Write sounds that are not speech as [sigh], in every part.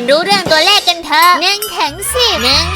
ยนรู้เรื่องตัวเลขกันเถอะหนึ่งถึงสิบหนึ่ง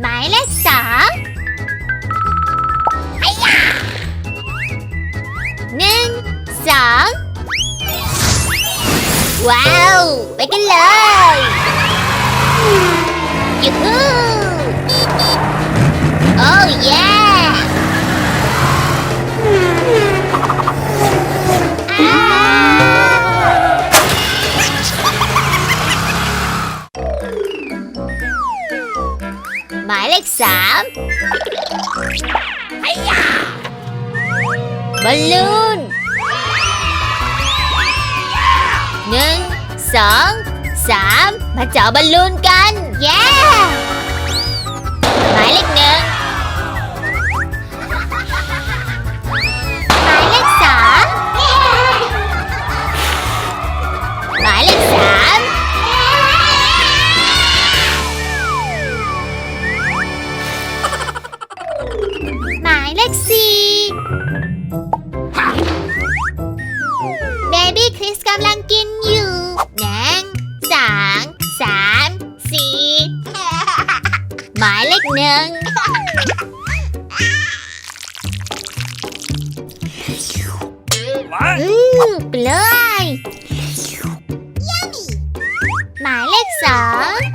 หมายเลขสองไอ้ยาหนึ่ง หมายเลขสามไอ้ยาบอลลูนหนึ่งสองสามมาเจาะบอลลูนกัน เย้ หมายเลข เลขสี่เบบี้คริสกำลังกินอยู่หนึ่งสองสามสี่หมายเลขหนึ่ง What? อืมไปเลยหมายเลขสอง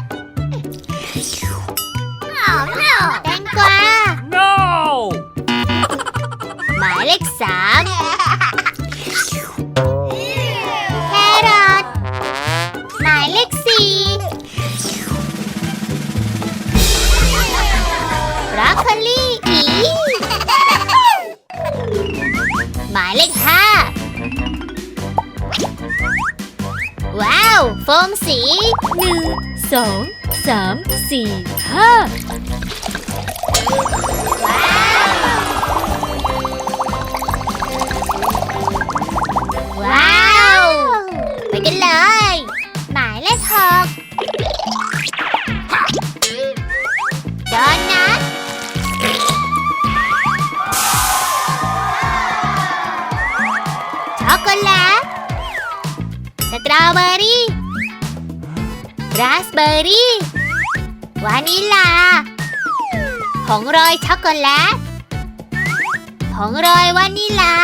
หมายเลขห้าว้าว โฟมสีหนึ่งสองสามสี่ห้า ตรอเบอรี่ ราสเบอร์รี่ วานิลา ผงโรยช็อกโกแลต ผงโรยวานิลา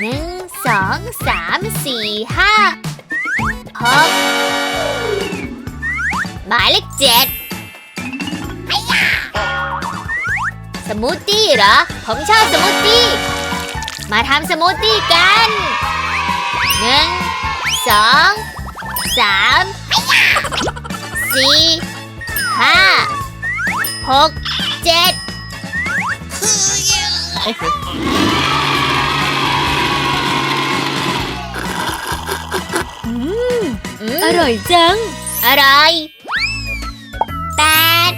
หนึ่งสองสามสี่ห้าหกหมายเลขเจ็ดไอ้ยาสมูทตี้เหรอ ผมชอบสมูทตี้ มาทำสมูทตี้กันหนึ่ง สองสามสี่ห้าหกเจ็ดอืมอืมอร่อยจัง อร่อยแปด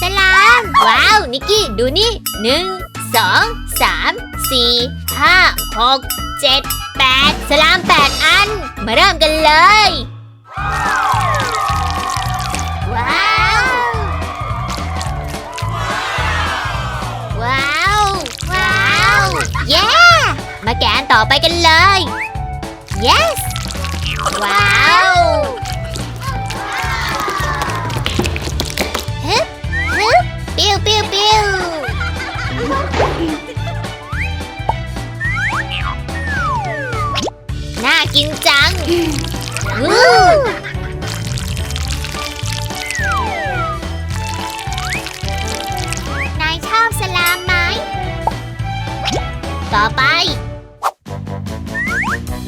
สลาม ว้าว นิกกี้ ดูนี่หนึ่งสองสาม สี่ห้าหกเจ็ดแปดสลามแปดอัน มาเริ่มกันเลย ว้าว ว้าว ว้าว เย้ มาแกนต่อไปกันเลย yes ว้าว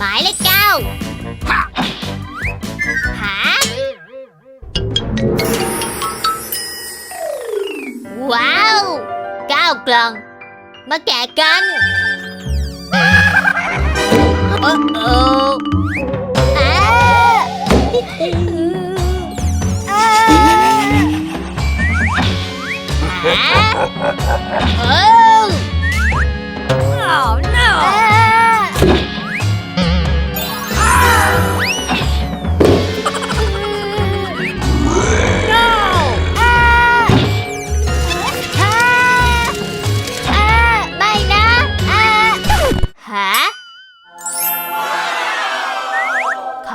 mãi lên cao. Hả? Wow! Cao lần mất kè canh à. à. [laughs] ừ. Oh no! À.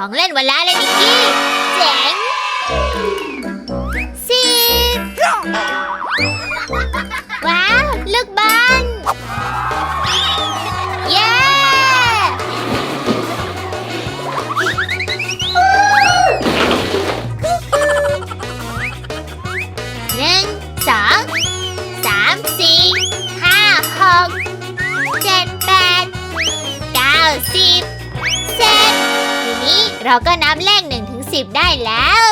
ของเล่นวันละเลยนิกกี้เจ๋งสิบว้าวลูกบอลเย้หนึ่งสองสามสี่ห้าหกเจ็ดแปดเก้าสิบ เราก็นับเลขหนึ่งถึงสิบได้แล้ว